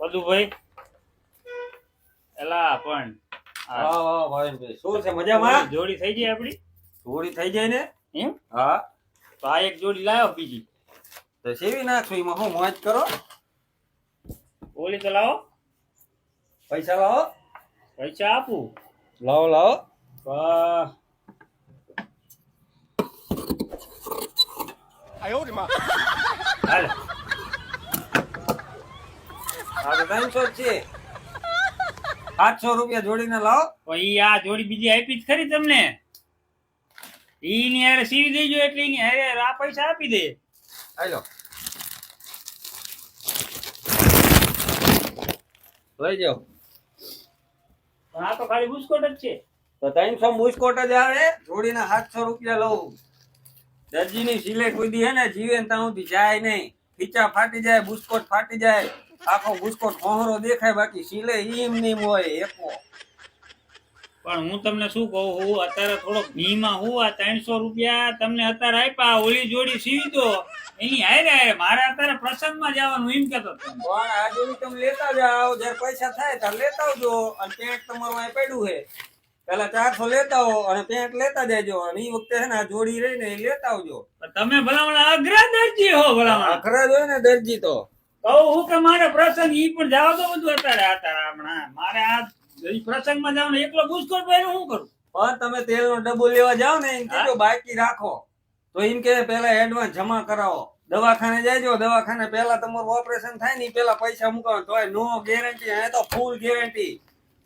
મધુભાઈ? એલા પણ વાહ વાહ ભાઈ શું છે મજામાં? જોડી થઈ જાય આપડી? જોડી થઈ જાય ને? એમ? હા. તો આ એક જોડી લાવ્યો બીજી. તો સેવી એમાં હું મોજ કરો? ઓલી તો લાવો. પૈસા લાવો. પૈસા આપું. લાવો લાવો. વાહ. હાલે આ તો ત્રણસો છે? સાતસો રૂપિયા જોડીને લાવો. પણ આ જોડી બીજી આપી જ ખરી તમને. ઈ હારે સીવી દેજો એટલે ઈ હારે આ પૈસા આપી દે. હાલો. લઈ જાઓ. પણ આ તો ખાલી બુસ્કોટ જ છે. તો ત્રણસો બુસ્કોટ જ આવે. જોડીના સાતસો રૂપિયા લઉં. દરજીની સિલાઈ કુદી હે ને જીવે ત્યાં સુધી જાય નહીં. ખીચા ફાટી જાય બુસ્કોટ ફાટી જાય. આખો બુસ્કોટ મોહરો દેખાય બાકી સિલાઈ ઈમ નીમ હોય એકો. પણ હું તમને શું કહું હું અત્યારે થોડોક ભીમાં હું આ ત્રણસો રૂપિયા તમને અત્યારે આપ્યા ઓલી જોડી સીવી દો એની હારે હારે મારે અત્યારે પ્રસંગમાં જવાનું એમ કેતો. પણ આ જોડી તમે લેતા જાઓ જ્યારે પૈસા થાય ત્યારે લેતા આવજો અને પેન્ટ તમારું અહીં પડ્યું છે. પેલા ચારસો લેતા આવો અને પેન્ટ લેતા જજો અને એ વખતે છે ને આ જોડી રહી ને લેતા આવજો. તમે ભલામણ અઘરા દરજી હો ભલામણ. અઘરા જ હોય ને દરજી તો. કહું હું કે મારે પ્રસંગ ઈ પણ જવા દો બધું અત્યારે અત્યારે હમણાં. મારે આ પ્રસંગમાં જવાનું એકલો બુસ્કોટ પહેરો શું કરું? પણ તમે તેલનો ડબ્બો લેવા જાઓ ને એમ કેજો બાકી રાખો. તો એમ કે પેલા એડવાન્સ જમા કરાવો. દવાખાને જાયજો દવાખાને પેલા તમારું ઓપરેશન થાય ને પેલા પૈસા મુકાવો તો નો ગેરંટી અહીંયા તો ફૂલ ગેરંટી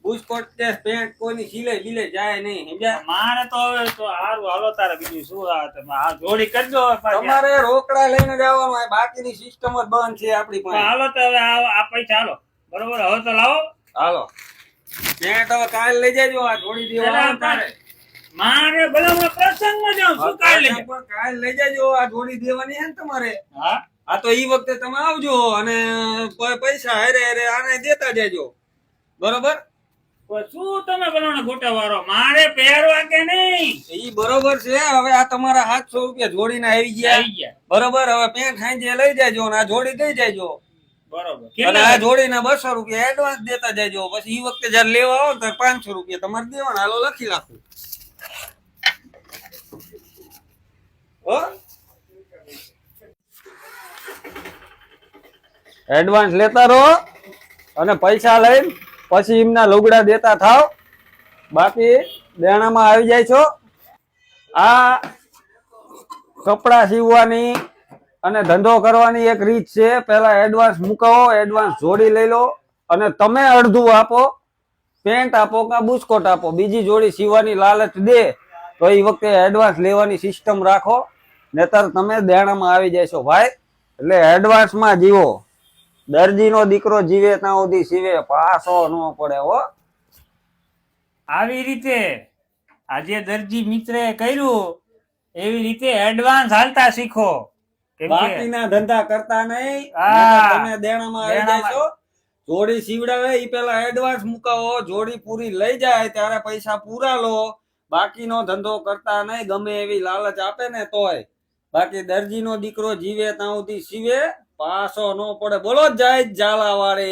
બુસ્કોટ કે પેન્ટ કોઈની સિલાઈ બિલે જાય નહીં સમજ્યા? મારે તો હવે તો હારું હાલો તારે બીજું શું આ તમે આ જોડી કરજો તમારે રોકડા લઈને જવાનું હોય બાકીની સિસ્ટમ જ બંધ છે આપણી પાસે. હાલો તો હવે આ આ પૈસા હાલો. બરોબર હવે તો લાવો. હાલો. પેન્ટ હવે કાલ લઈ જજો આ જોડી દેવા તારે. મારે ભલામણ પ્રસંગમાં જાઉં શું કાઢ લેજો પણ કાલ લઈ જજો આ જોડી દેવાની છે ને તમારે. હા? આ તો ઈ વખતે તમે આવજો અને પૈસા હેરે હેરે આને દેતા જજો. બરોબર? શું તમે ભલામણ ગોટા વાળો મારે પહેરવા કે નહીં? ઈ બરોબર છે હવે આ તમારા સાતસો રૂપિયા જોડીને આવી ગયા. આવી ગયા. બરોબર હવે પેન્ટ સાંજે લઈ જાજો આ જોડી દઈ જાજો. બરોબર. અને આ જોડીના બસો રૂપિયા એડવાન્સ દેતા જાજો. પછી ઈ વખતે જયારે લેવા આવો ત્યારે પાંચસો રૂપિયા તમારે દેવાના. હાલો લખી રાખું હો? એડવાન્સ લેતા રહો અને પૈસા લઈને પછી એમના લુગડા દેતા થાવ. બાકી દેણામાં આવી જાય છો. આ કપડા સીવવાની અને ધંધો કરવાની એક રીત છે. પહેલા એડવાન્સ મૂકાવો એડવાન્સ જોડી લઈ લો અને તમે અડધું આપો, પેન્ટ આપો કે બુસ્કોટ આપો. બીજી જોડી સીવવાની લાલચ દે તો એ વખતે એડવાન્સ લેવાની સિસ્ટમ રાખો. નહીતર તમે દેણામાં આવી જશો ભાઈ, એટલે એડવાન્સમાં જીવો. દરજીનો દીકરો જીવે ત્યાં સુધી સીવે પાસો ન પડે હો. આવી રીતે આજે દરજી મિત્રે કર્યું એવી રીતે એડવાન્સ હાલતા શીખો. બાકીના ધંધા કરતા નહીં તમે દેણામાં આવી જાય જોડી સીવડાવે એ પેલા એડવાન્સ મુકાવો જોડી પૂરી લઈ જાય ત્યારે પૈસા પૂરા લો. બાકીનો ધંધો કરતા નહીં ગમે એવી લાલચ આપે ને તોય. બાકી દરજીનો દીકરો જીવે ત્યાં સુધી સીવે પાસો નો પડે. બોલો જય ઝાલા વાળે